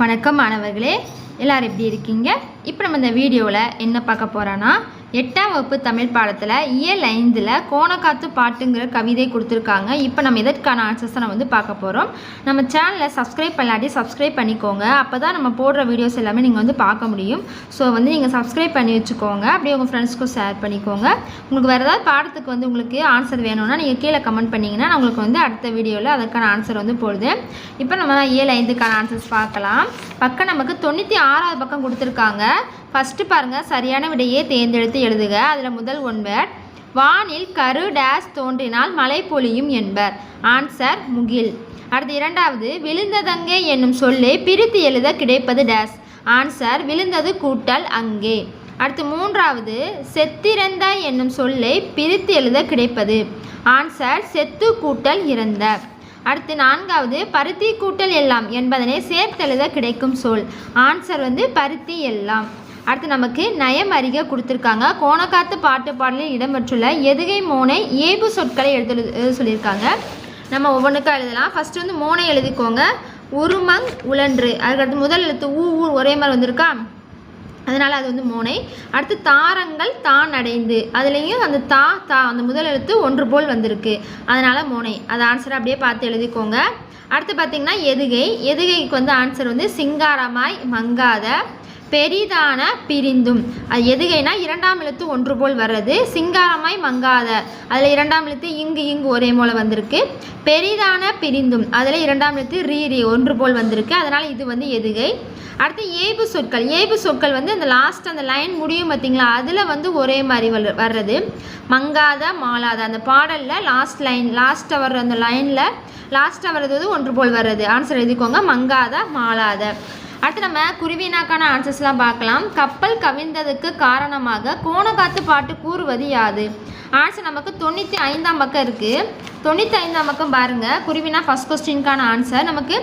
வணக்கம் மாணவர்களே. எல்லோரும் எப்படி இருக்கீங்க? இப்போ நம்ம இந்த வீடியோவில் என்ன பார்க்க போகிறோன்னா எட்டாம் வகுப்பு தமிழ் பாடத்தில் இயல் ஐந்தில் கோணக்காத்து பாட்டுங்கிற கவிதை கொடுத்துருக்காங்க. இப்போ நம்ம இதற்கான ஆன்சர்ஸை நம்ம வந்து பார்க்க போகிறோம் நம்ம சேனலை சப்ஸ்கிரைப் பண்ணாட்டி சப்ஸ்கிரைப் பண்ணிக்கோங்க. அப்போ தான் நம்ம போடுற வீடியோஸ் எல்லாமே நீங்கள் வந்து பார்க்க முடியும். ஸோ வந்து நீங்கள் சப்ஸ்கிரைப் பண்ணி வச்சுக்கோங்க. அப்படியே உங்கள் ஃப்ரெண்ட்ஸ்க்கும் ஷேர் பண்ணிக்கோங்க. உங்களுக்கு வேறு ஏதாவது பாடத்துக்கு வந்து உங்களுக்கு ஆன்சர் வேணும்னா நீங்கள் கீழே கமெண்ட் பண்ணிங்கன்னா நான் உங்களுக்கு வந்து அடுத்த வீடியோவில் அதற்கான ஆன்சர் வந்து போடுது இப்போ நம்ம இயல் ஐந்துக்கான ஆன்சர்ஸ் பார்க்கலாம். பக்கம் நமக்கு தொண்ணூற்றி ஆறாவது பக்கம் கொடுத்துருக்காங்க. ஃபஸ்ட்டு பாருங்கள் சரியான விடையே தேர்ந்தெடுத்து எழுதுக. அதில் முதல் ஒன்பர் வானில் கரு டேஸ் தோன்றினால் மழை பொழியும் என்பர். ஆன்சர் முகில். அடுத்து இரண்டாவது விழுந்ததங்கே என்னும் சொல்லை பிரித்து எழுத கிடைப்பது டேஸ் ஆன்சர் விழுந்தது கூட்டல் அங்கே. அடுத்து மூன்றாவது செத்திறந்த என்னும் சொல்லை பிரித்து எழுத கிடைப்பது. ஆன்சர் செத்து கூட்டல் இறந்த. அடுத்து நான்காவது பருத்தி கூட்டல் எல்லாம் என்பதனை சேர்த்தெழுத கிடைக்கும் சொல். ஆன்சர் வந்து பருத்தி எல்லாம். அடுத்து நமக்கு நயம் அறிக கொடுத்துருக்காங்க. கோணக்காத்து பாட்டு பாடலில் இடம்பெற்றுள்ள எதுகை மோனை ஏபு சொற்களை எழுத சொல்லியிருக்காங்க. நம்ம ஒவ்வொன்றுக்கா எழுதலாம். ஃபஸ்ட்டு வந்து மோனை எழுதிக்கோங்க. உருமங் உழன்று. அதுக்கடுத்து முதல் எழுத்து ஊ ஊ ஒரே மாதிரி வந்திருக்கா? அதனால் அது வந்து மோனை. அடுத்து தாரங்கள் தான் அடைந்து. அதுலேயும் அந்த தா தா அந்த முதல் எழுத்து ஒன்று போல் வந்திருக்கு. அதனால் மோனை. அது ஆன்சரை அப்படியே பார்த்து எழுதிக்கோங்க. அடுத்து பார்த்திங்கன்னா எதுகை. எதுகைக்கு வந்து ஆன்சர் வந்து சிங்காரமாய் மங்காத பெரிதான பிரிந்தும். அது எதுகைனா இரண்டாம் எழுத்து ஒன்று போல் வர்றது சிங்காரமாய் மங்காத. அதில் இரண்டாம் எழுத்து இங்கு இங்கு ஒரே போல் வந்திருக்கு. பெரிதான பிரிந்தும். அதில் இரண்டாம் எழுத்து ரீ ரீ ஒன்று போல் வந்திருக்கு. அதனால் இது வந்து எதுகை. அடுத்து ஏபு சொற்கள். ஏபு சொற்கள் வந்து அந்த லாஸ்ட் அந்த லைன் முடியும் பார்த்தீங்களா அதில் வந்து ஒரே மாதிரி வல் வர்றது. மங்காத மாலாத அந்த பாடலில் லாஸ்ட் லைன் லாஸ்ட்டாக வர்ற அந்த லைனில் லாஸ்ட்டாக வர்றது வந்து ஒன்று போல் வர்றது. ஆன்சர் எழுதிக்கோங்க. மங்காத மாலாத அடுத்து நம்ம குருவினாக்கான ஆன்சர்ஸ்லாம் பார்க்கலாம். கப்பல் கவிழ்ந்ததுக்கு காரணமாக கோணக்காத்து பாட்டு கூறுவது யாது? ஆன்சர் நமக்கு தொண்ணூற்றி ஐந்தாம் பக்கம் இருக்குது தொண்ணூற்றி ஐந்தாம் பக்கம் பாருங்கள் குருவினா ஃபஸ்ட் கொஸ்டினுக்கான ஆன்சர் நமக்கு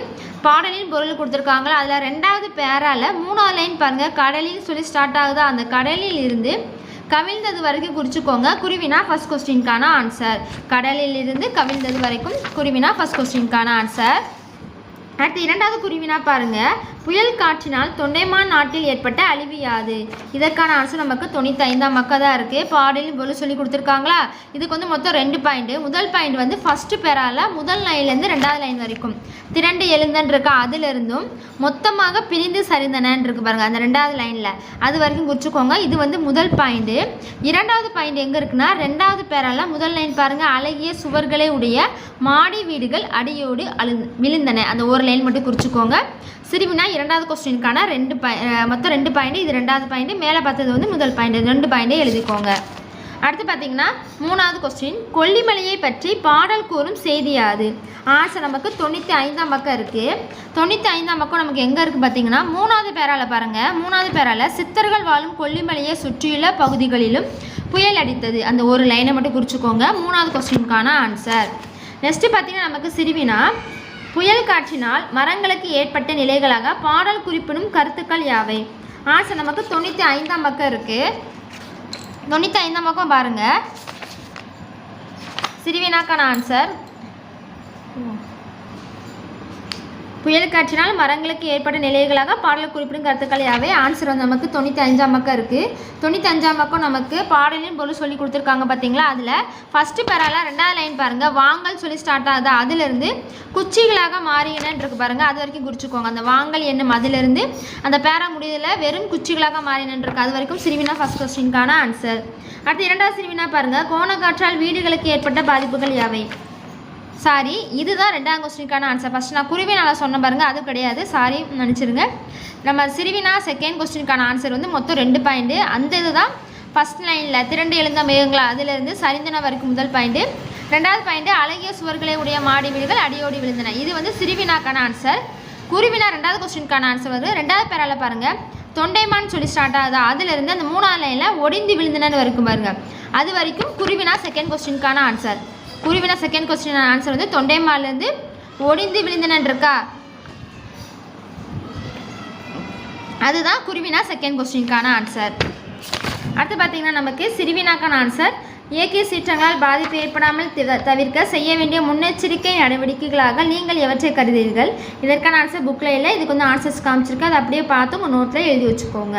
பாடலின் பொருள் கொடுத்துருக்காங்களா அதில் ரெண்டாவது பேரால் மூணாவது லைன் பாருங்கள் கடலின்னு சொல்லி ஸ்டார்ட் ஆகுதா? அந்த கடலில் இருந்து கவிழ்ந்தது வரைக்கும் குறிச்சிக்கோங்க. குருவினா ஃபஸ்ட் கொஸ்டின்கான ஆன்சர் கடலில் இருந்து கவிழ்ந்தது வரைக்கும் குருவினா ஃபஸ்ட் கொஸ்டின்கான ஆன்சர் அடுத்து இரண்டாவது குருவினா பாருங்கள் புயல் காற்றினால் தொண்டைமான் நாட்டில் ஏற்பட்ட அழிவு யாது? இதற்கான ஆன்சர் நமக்கு தொண்ணூற்றி ஐந்தாம் மக்கள் தான் இருக்குது பாடலின் பொருள் சொல்லி கொடுத்துருக்காங்களா? இதுக்கு வந்து மொத்தம் ரெண்டு பாயிண்ட்டு முதல் பாயிண்ட் வந்து ஃபஸ்ட்டு பெறால முதல் லைன்லேருந்து ரெண்டாவது லைன் வரைக்கும். திரண்டு எழுந்தன் இருக்கா அதிலிருந்தும் மொத்தமாக பிரிந்து சரிந்தனன் இருக்கு பாருங்கள் அந்த ரெண்டாவது லைனில் அது வரைக்கும் குறிச்சுக்கோங்க இது வந்து முதல் பாயிண்ட்டு இரண்டாவது பாயிண்ட் எங்கே இருக்குன்னா ரெண்டாவது பேரால முதல் லைன் பாருங்கள் அழகிய சுவர்களை உடைய மாடி வீடுகள் அடியோடு அழு விழுந்தன அந்த ஒரு லைன் மட்டும் குறிச்சுக்கோங்க. சிறுவினா இரண்டாவது கொஸ்டினுக்கான ரெண்டு பாய் மொத்தம் ரெண்டு பாயிண்ட் இது ரெண்டாவது பாயிண்ட் மேலே பார்த்தது வந்து முதல் பாயிண்ட் ரெண்டு பாயிண்டே எழுதிக்கோங்க. அடுத்து பார்த்தீங்கன்னா மூணாவது கொஸ்டின் கொல்லிமலையை பற்றி பாடல் கூறும் செய்தி யாது? ஆன்சர் நமக்கு தொண்ணூற்றி ஐந்தாம் பக்கம் இருக்குது தொண்ணூற்றி ஐந்தாம் பக்கம் நமக்கு எங்கே இருக்குது பார்த்தீங்கன்னா மூணாவது பேரால் பாருங்கள் மூணாவது பேரால் சித்தர்கள் வாழும் கொல்லிமலையை சுற்றியுள்ள பகுதிகளிலும் புயல் அடித்தது. அந்த ஒரு லைனை மட்டும் குறிச்சிக்கோங்க. மூணாவது கொஸ்டினுக்கான ஆன்சர் நெக்ஸ்ட்டு பார்த்தீங்கன்னா நமக்கு சிறுவினா புயல் காற்றினால் மரங்களுக்கு ஏற்பட்ட நிலைகளாக பாடல் குறிப்பிடும் கருத்துக்கள் யாவை? ஆசை நமக்கு தொண்ணூற்றி ஐந்தாம் பக்கம் இருக்குது தொண்ணூற்றி ஐந்தாம் பக்கம் பாருங்கள் சிறுவினாக்கான ஆன்சர். புயல் காற்றினால் மரங்களுக்கு ஏற்பட்ட நிலைகளாக பாடலில் குறிப்பிடும் கருத்துக்கள் யாவை? ஆன்சர் வந்து நமக்கு தொண்ணூற்றி அஞ்சாம் பக்கம் இருக்குது தொண்ணூற்றி அஞ்சாம் பக்கம் நமக்கு பாடலின் பொருள் சொல்லி கொடுத்துருக்காங்க பார்த்தீங்களா அதில் ஃபஸ்ட்டு பேரால ரெண்டாவது லைன் பாருங்கள் வாங்கல் சொல்லி ஸ்டார்ட் ஆகுது. அதுலேருந்து குச்சிகளாக மாறினேன் இருக்கு பாருங்கள் அது வரைக்கும் குறிச்சிக்கோங்க. அந்த வாங்கல் என்னும் அதிலிருந்து அந்த பேரா முடியதில் வெறும் குச்சிகளாக மாறினன்னு இருக்கு அது வரைக்கும் சிறுவினா ஃபஸ்ட் கொஸ்டின்கான ஆன்சர் அடுத்து இரண்டாவது சிறுவினா பாருங்கள் கோணக்காற்றால் வீடுகளுக்கு ஏற்பட்ட பாதிப்புகள் யாவை? சாரி இதுதான் ரெண்டாம் கொஸ்டினுக்கான ஆன்சர் ஃபஸ்ட் நான் குருவி சொன்ன பாருங்கள் அது கிடையாது. சாரி நினச்சிருங்க. நம்ம சிறுவினா செகண்ட் கொஸ்டினுக்கான ஆன்சர் வந்து மொத்தம் ரெண்டு பாயிண்ட்டு அந்த இது தான் ஃபஸ்ட் லைனில் திரண்டு எழுந்த மேகங்களா அதிலிருந்து சரிந்தன வரைக்கும் முதல் பாயிண்ட்டு ரெண்டாவது பாயிண்ட்டு அழகிய சுவர்களை உடைய மாடி வீடுகள் அடியோடி விழுந்தன. இது வந்து சிறுவினாக்கான ஆன்சர் குருவினா ரெண்டாவது கொஸ்டினுக்கான ஆன்சர் வருது. ரெண்டாவது பேரால பாருங்கள் தொண்டைமான் சொல்லி ஸ்டார்ட் ஆகுது. அதிலிருந்து அந்த மூணாவது லைனில் ஒடிந்து விழுந்தனன்னு வரைக்கும் பாருங்கள் அது வரைக்கும் குருவினா செகண்ட் கொஸ்டினுக்கான ஆன்சர் குருவினா செகண்ட் கொஸ்டின் ஆன்சர் வந்து தொண்டைமாலேருந்து ஒடிந்து விழுந்தனன் இருக்கா அதுதான் குருவினா செகண்ட் கொஸ்டினுக்கான ஆன்சர் அடுத்து பார்த்தீங்கன்னா நமக்கு சிறுவினாக்கான ஆன்சர் இயற்கை சீற்றங்களால் பாதிப்பு ஏற்படாமல் தவிர்க்க செய்ய வேண்டிய முன்னெச்சரிக்கை நடவடிக்கைகளாக நீங்கள் எவற்றை கருதுகிறீர்கள்? இதற்கான ஆன்சர் புக்கில் இல்லை. இதுக்கு வந்து ஆன்சர்ஸ் காமிச்சிருக்கு. அதை அப்படியே பார்த்து உங்கள் நோட்டில் எழுதி வச்சுக்கோங்க.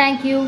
தேங்க்யூ